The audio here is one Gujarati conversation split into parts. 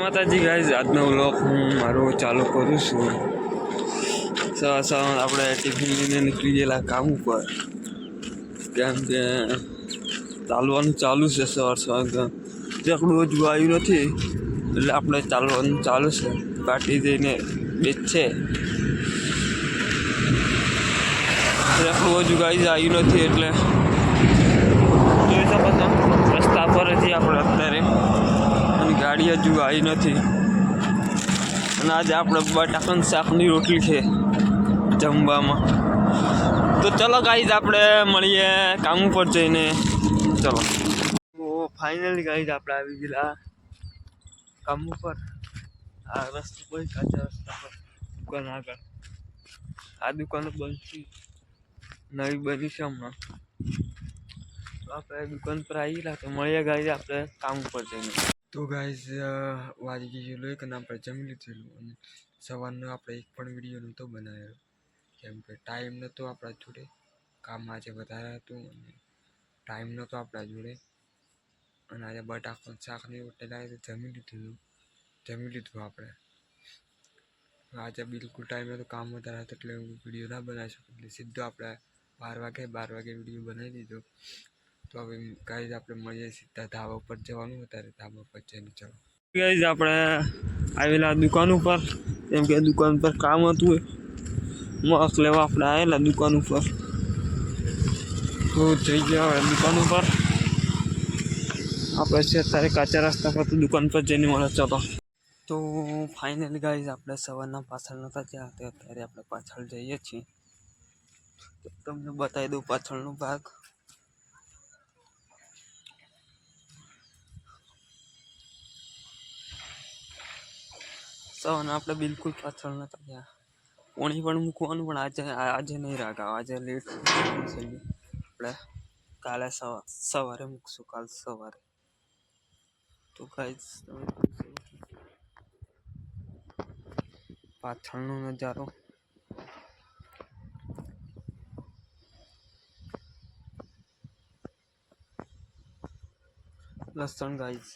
માતાજી ગાઈઝ આજનો વ્લોગ હું મારો ચાલુ કરું છું સવાર સવાર આપણે ટિફિન લઈને નીકળી ગયેલા કામ ઉપર કેમ કે ચાલવાનું ચાલુ છે સવાર સવાર જેટલું હજુ આવ્યું નથી એટલે આપણે ચાલવાનું ચાલુ છે પાટી જઈને બેચશે જેટલું હજુ ગાઈઝ આવ્યું નથી એટલે રસ્તા પર જ આપણે અત્યારે ગાડી હજુ આવી નથી અને આજે આપણે બટાકન શાકની રોટલી છે જમવામાં તો ચલો ગાઈઝ આપણે મળીએ કામ ઉપર જઈને ચલો ફાઇનલી ગાઈઝ આપણે આવી ગયેલા કામ ઉપર આ રસ્તો કોઈ કાચા રસ્તા પર દુકાન આગળ આ દુકાન બનશી છે નવી બની છે હમણાં આપણે દુકાન પર આવી ગયા તો મળીએ ગાઈ આપણે કામ ઉપર જઈને તો ગાઈસ વાલી જીલી કને પર જમી લીધું અને સવારનો આપણે એક પણ વિડિયો નતો બનાયો કેમ કે ટાઈમ નતો આપડા જોડે કામ માં છે વધારે તો ટાઈમ નતો આપડા જોડે અને આજે બટાકા શાક ની ઓટલાય તો જમી લીધું જમી લીધું આપણે આજે બિલકુલ ટાઈમ નતો કામ માં તરત એટલે વિડિયો ન આ બનાવી શક એટલે સીધું આપણે 12 વાગે 12 વાગે વિડિયો બનાવી દીધો તો ગાઈઝ આપણે મળી જે સત્તા ધાવા પર જવાનું એટલે ધાવા પર જઈને ચાલો ગાઈઝ આપણે આવેલા દુકાન ઉપર એમ કે દુકાન પર કામ હતું મોક લેવા આપણે આવેલા દુકાન ઉપર તો ત્રીજા દુકાન ઉપર આપણે જે થારે કાચા રસ્તા પર દુકાન પર જઈને વળ ચાલો તો ફાઇનલ ગાઈઝ આપણે સવરના પાછળનો પાછળ અત્યારે આપણે પાછળ જઈએ છીએ તમને બતાઈ દઉ પાછળનો ભાગ તો અને આપણે બિલકુલ પાછળ નહોતા ગયા પોણી પણ મૂકવાનું પણ આજે આજે નહીં રાખાવ આજે લેટ આપણે કાલે સવારે મૂકશું કાલ સવારે તો ગાઈસ તમે પાછળનો નજારો લસણ ગાઈસ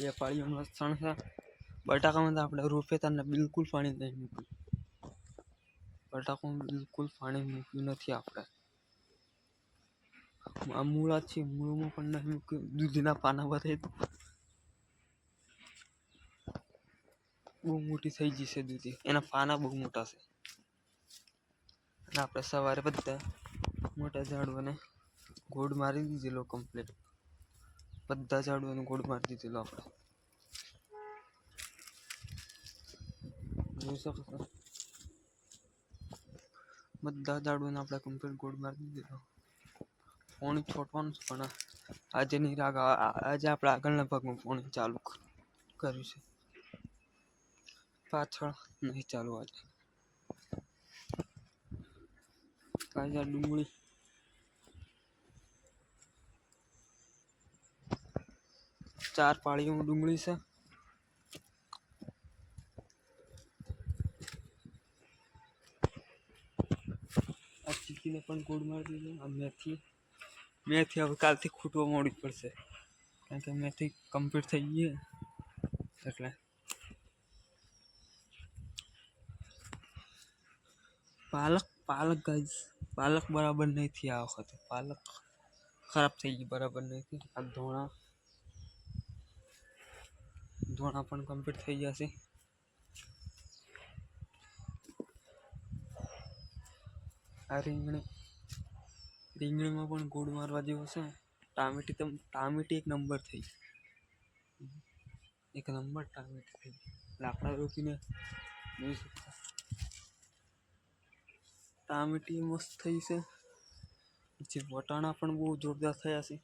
બે પાળીઓનું લસણ છે બટાકામાં તો આપણે રૂપેતાને બિલકુલ પાણી નહીં મૂક્યું બટાકામાં બિલકુલ પાણી મૂક્યું નથી આપણે આ મૂળા છે મૂળમાં પણ નહીં મૂક્યું દૂધના પાના બધા બહુ મોટી થઈ જશે દૂધી એના પાના બહુ મોટા છે અને આપણે સવારે બધા મોટા ઝાડવાને ગોળ મારી દીધેલો કમ્પ્લીટ બધા ઝાડવાને ગોળ મારી દીધેલો આપણે બસ બદ દાડું આપડા કમ્પ્યુટર કોડ માર દીધો ઓણ છટપન બના આજ ની રાગ આજ આપડા આગળ લગભગ પૂણ ચાલુ કરીશું પાછળ નહીં ચાલુ આજ કાય જા ડુંગળી ચાર પાળીયું ડુંગળી છે પણ કૂડ મારી દીધું આ મેથી મેથી હવે કાલથી ખૂટવા મોડી પડશે કારણ કે મેથી કમ્પ્લીટ થઈ ગઈ એટલે પાલક પાલક ગાઈઝ પાલક બરાબર નહીં થઈ આ વખતે પાલક ખરાબ થઈ ગઈ બરાબર નહીં થઈ આ ધોણા ધોણા પણ કમ્પ્લીટ થઈ જશે આ રીંગણી રીંગણીમાં પણ ગોળ મારવા જેવો છે ટામેટી તમ ટામેટી એક નંબર થઈ એક નંબર ટામેટી થઈ લાકડા રોકીને જોઈ શકતા ટામેટી મસ્ત થઈ છે પછી વટાણા પણ બહુ જોરદાર થયા છે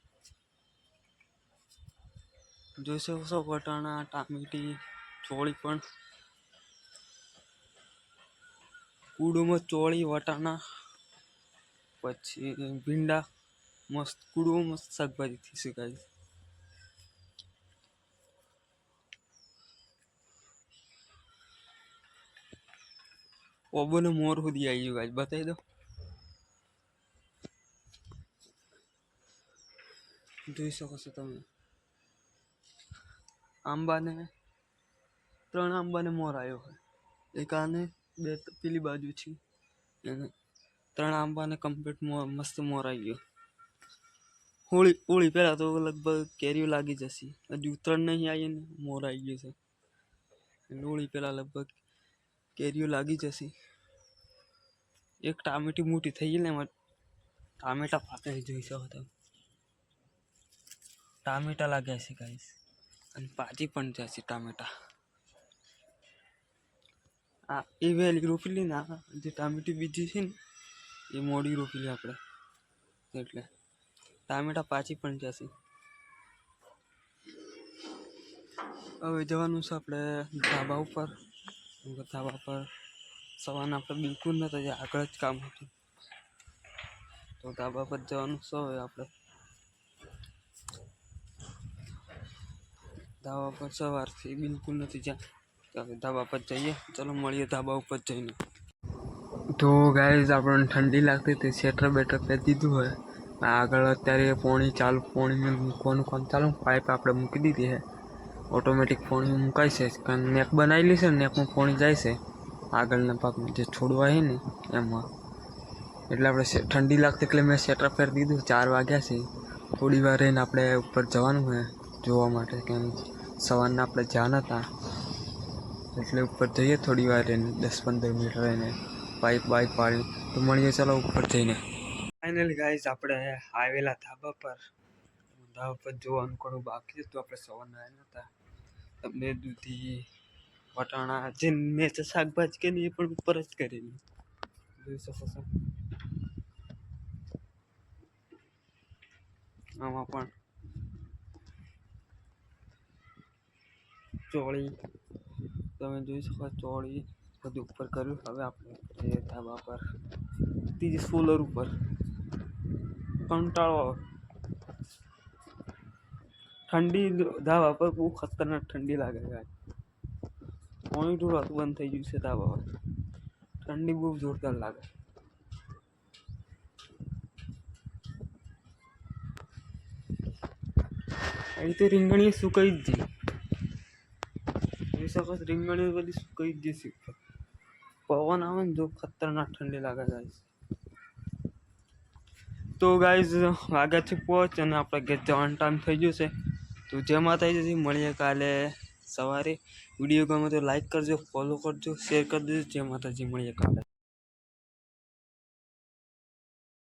જોઈ શકો છો વટાણા ટામેટી ચોળી પણ કુડુમાં ચોળી વટાણા પછી ભીંડા મસ્ત કુડવું મસ્ત શાકભાજી થઈ શકાય ઓબોને મોર સુધી આવી ગયું ગાય બતાવી દો જોઈ શકો છો તમે આંબાને ત્રણ આંબાને મોર આવ્યો હોય એક આને બે પેલી બાજુ છે એને ત્રણ આંબાને કમ્પ્લીટ મસ્ત મોરાઈ ગયો હોળી હોળી પહેલાં તો લગભગ કેરીઓ લાગી જશે હજી ઉત્તરાયણ નહીં આવી ને મોરાઈ ગયું છે હોળી પહેલાં લગભગ કેરીઓ લાગી જશે એક ટામેટી મોટી થઈ ગઈ ને એમાં ટામેટા પાકે જોઈ શકો તમે ટામેટા લાગ્યા છે ગાઈસ અને પાજી પણ જશે ટામેટા આ એ વેલી રોપી લઈને આ જે ટામેટી બીજી છે ને એ મોડી રોકી લઈએ આપણે એટલે ટામેટા પાછી પણ જશે હવે જવાનું છે આપણે ધાબા ઉપર ધાબા પર સવારના આપણે બિલકુલ નતા જે આગળ જ કામ હતું તો ધાબા પર જવાનું શું હોય આપણે ધાબા પર સવારથી બિલકુલ નથી જ્યાં ધાબા પર જઈએ ચાલો મળીએ ધાબા ઉપર જઈને તો ગાઈઝ આપણને ઠંડી લાગતી હતી સ્વેટર બેટર પહેરી દીધું હોય આગળ અત્યારે પોણી ચાલુ પોણીને મૂકવાનું કામ ચાલુ પાઇપ આપણે મૂકી દીધી છે ઓટોમેટિક પોણી મુકાય છે કારણ નેક બનાવી લેશે ને નેકમાં પોણી જાય છે આગળના પાકમાં જે છોડવા છે ને એમાં એટલે આપણે ઠંડી લાગતી એટલે મેં સેટર પહેરી દીધું ચાર વાગ્યા છે થોડી વાર રહીને આપણે ઉપર જવાનું છે જોવા માટે કેમ સવારના આપણે જ્યાં હતા એટલે ઉપર જઈએ થોડી વાર રહીને દસ પંદર મિનિટ રહીને पाइप बाइक पाड़ी तो मणिए चलो ऊपर थी फाइनल गाइज आप धाबा पर धाबा पर जो अनुकड़ो बाकी तो आप सवार आया था तमने दूधी वटाणा जिन मैं तो शाक भाजी के नहीं ऊपर ज कर चोड़ी तब जी सको चोड़ी बद कर જે ધાબા પર ત્રીજી સોલર ઉપર કંટાળો ઠંડી ધાબા પર બહુ ખતરનાક ઠંડી લાગે છે પાણી ઢોળાતું બંધ થઈ ગયું છે ધાબા પર ઠંડી બહુ જોરદાર લાગે અહીં તો રીંગણી સુકાઈ જ જઈ એ સખત રીંગણી બધી સુકાઈ જ જઈ ઓર આનું દો ખતરના ટુંડી લાગાય તો guys ભાગા છપ પહોંચા Apa gate on time થઈ ગયો છે તું જે માતાજી મણીયા કાલે સવારે વિડિયો કોમેન્ટ લાઈક કરજો ફોલો કરજો શેર કરજો જે માતાજી મણીયા કાલે